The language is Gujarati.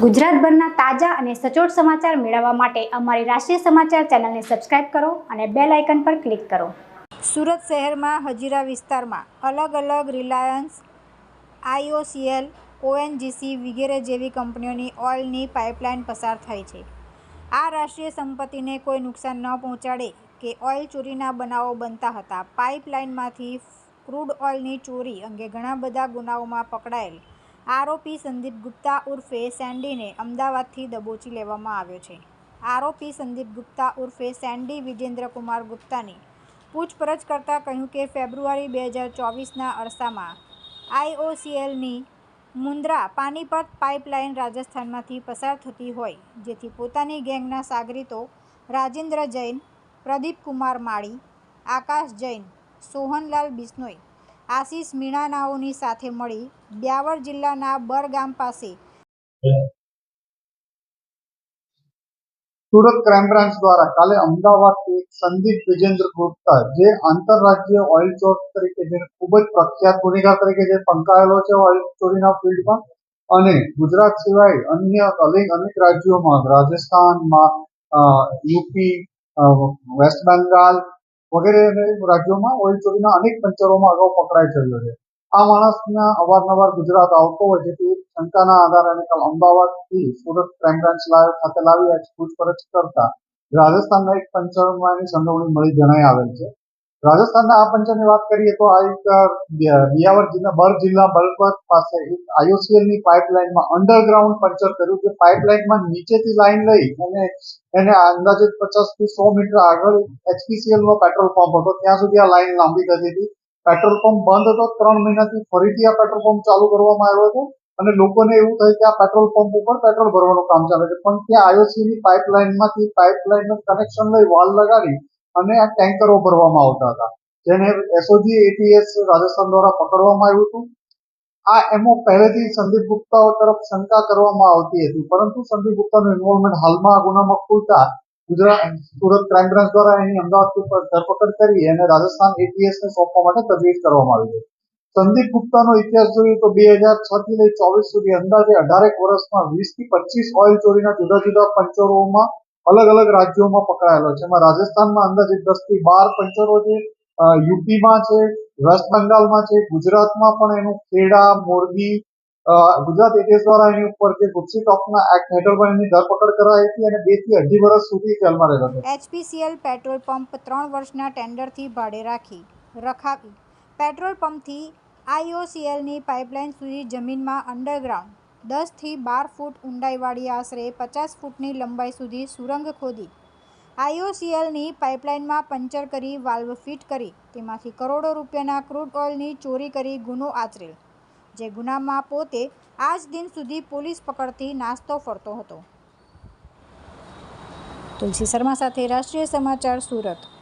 ગુજરાતભરના તાજા અને સચોટ સમાચાર મેળવવા માટે અમારી રાષ્ટ્રીય સમાચાર ચેનલને સબસ્ક્રાઇબ કરો અને બેલ આઇકન પર ક્લિક કરો. સુરત શહેરમાં હજીરા વિસ્તારમાં અલગ અલગ રિલાયન્સ આઈઓસીએલ ઓએનજીસી વગેરે જેવી કંપનીઓની ઓઇલની પાઇપલાઇન પસાર થઈ છે. આ રાષ્ટ્રીય સંપત્તિને કોઈ નુકસાન ન પહોંચાડે કે ઓઇલ ચોરીના બનાવો બનતા હતા. પાઇપલાઇનમાંથી ક્રૂડ ઓઇલની ચોરી અંગે ઘણા બધા ગુનાઓમાં પકડાયેલ આરોપી સંદીપ ગુપ્તા ઉર્ફે સેન્ડીને અમદાવાદથી દબોચી લેવામાં આવ્યો છે. આરોપી સંદીપ ગુપ્તા ઉર્ફે સેન્ડી વિજેન્દ્રકુમાર ગુપ્તાની પૂછપરછ કરતાં કહ્યું કે ફેબ્રુઆરી બે હજાર ચોવીસના અરસામાં આઈઓસીએલની મુન્દ્રા પાનીપત પાઇપલાઇન રાજસ્થાનમાંથી પસાર થતી હોય, જેથી પોતાની ગેંગના સાગરીતો રાજેન્દ્ર જૈન પ્રદીપ કુમાર માળી, આકાશ જૈન, સોહનલાલ બિશ્નોઈ આશીષ મીણાનાઓની સાથે મળી બ્યાવર જિલ્લાના બર ગામ પાસે. સુરત ક્રાઇમ બ્રાન્ચ દ્વારા કાલે અમદાવાદથી એક સંદીપ વિજેન્દ્ર ગુપ્તા, જે આંતરરાજ્ય ઓઇલ ચોર તરીકે જે ખૂબ જ પ્રખ્યાત ગુનેગાર તરીકે જે પંકાયેલો છે ઓઇલ ચોરીના ફિલ્ડમાં, અને ગુજરાત સિવાય અન્ય અનેક અનેક રાજ્યોમાં, રાજસ્થાનમાં યુપી વેસ્ટ બેંગાલ વગેરે રાજ્યોમાં ઓઇલ ચોરીના અનેક પંચરોમાં અગાઉ પકડાઈ ચડ્યો છે. આ માણસના અવારનવાર ગુજરાત આવતો હોય જેથી શંકાના આધારે અને કાલ અમદાવાદથી સુરત ક્રાઇમ બ્રાન્ચ ખાતે લાવી પૂછપરછ કરતા રાજસ્થાનના એક પંચરમાં એની સંડોવણી મળી જણાઈ આવેલ છે. રાજસ્થાનના આ પંચરની વાત કરીએ તો આ એક અ, બિયાવર જિલ્લા બર જિલ્લા બલપત પાસે એક આઈઓસીએલની પાઇપલાઇનમાં અંડરગ્રાઉન્ડ પંચર કર્યું કે પાઇપલાઇનમાં નીચેથી લાઈન લઈ અને એને અંદાજે પચાસથી સો મીટર આગળ એચપીસીએલ નો પેટ્રોલ પંપ હતો. ત્યાં સુધી આ લાઈન લાંબી થતી હતી. પેટ્રોલ પંપ બંધ હતો. ત્રણ મહિનાથી ફરીથી આ પેટ્રોલ પંપ ચાલુ કરવામાં આવ્યો હતો અને લોકોને એવું થયું કે આ પેટ્રોલ પંપ ઉપર પેટ્રોલ ભરવાનું કામ ચાલે છે. પણ ત્યાં આઈઓસી ની પાઇપલાઇનમાંથી પાઇપલાઇનનું કનેક્શન લઈ વાલ લગાડી અને આ ટેન્કરો ભરવામાં આવતા હતા. જેને એસઓજી એટીએસ રાજસ્થાન દ્વારા પકડવામાં આવ્યું હતું. આ એમો પહેલેથી સંદીપ ગુપ્તા તરફ શંકા કરવામાં આવતી હતી. પરંતુ સંદીપ ગુપ્તાનું ઇન્વોલ્વમેન્ટ હાલમાં ગુનામાં ખુલતા ગુજરાત સુરત ક્રાઇમ બ્રાન્ચ દ્વારા એની અમદાવાદ પર- ધરપકડ કરી અને રાજસ્થાન એટીએસ ને સોંપવા માટે તજવીજ કરવામાં આવી છે સંદીપ ગુપ્તાનો ઇતિહાસ જોઈએ તો બે હજાર છ થી લઈ ચોવીસ સુધી અંદાજે અઢારેક વર્ષમાં વીસથી પચીસ ઓઇલ ચોરીના જુદા જુદા પંચરોમાં અલગ અલગ રાજ્યોમાં પકડાયેલો છે. એમાં રાજસ્થાનમાં અંદાજે દસથી બાર પંચરો છે યુપીમાં છે, વેસ્ટ બંગાળમાં છે, ગુજરાતમાં પણ એનું ખેડા, મોરબી ગુજરાત એટીએસ દ્વારા એની ઉપર જે ગુપ્સી ટોકના એક્ટ હેઠળ પણ એની ધરપકડ કરાઈ હતી અને બેથી અઢી વર્ષ સુધી જેલમાં રહેલો હતો. એચપીસીએલ પેટ્રોલ પંપ ત્રણ વર્ષના ટેન્ડરથી ભાડે રાખી, રખાવી. પેટ્રોલ પંપથી આઈઓસીએલની પાઇપલાઇન સુધી જમીનમાં અંડરગ્રાઉન્ડ દસથી બાર ફૂટ ઊંડાઈવાળી આશરે પચાસ ફૂટની લંબાઈ સુધી સુરંગ ખોદી. આઈઓસીએલની પાઇપલાઇનમાં પંચર કરી વાલ્વ ફિટ કરી, તેમાંથી કરોડો રૂપિયાના ક્રૂડ ઓઇલની ચોરી કરી ગુનો આચરેલ, જે ગુનામાં પોતે આજ દિન સુધી પોલીસ પકડથી નાસ્તો ફરતો હતો. તુલસી શર્મા સાથે રાષ્ટ્રીય સમાચાર સુરત.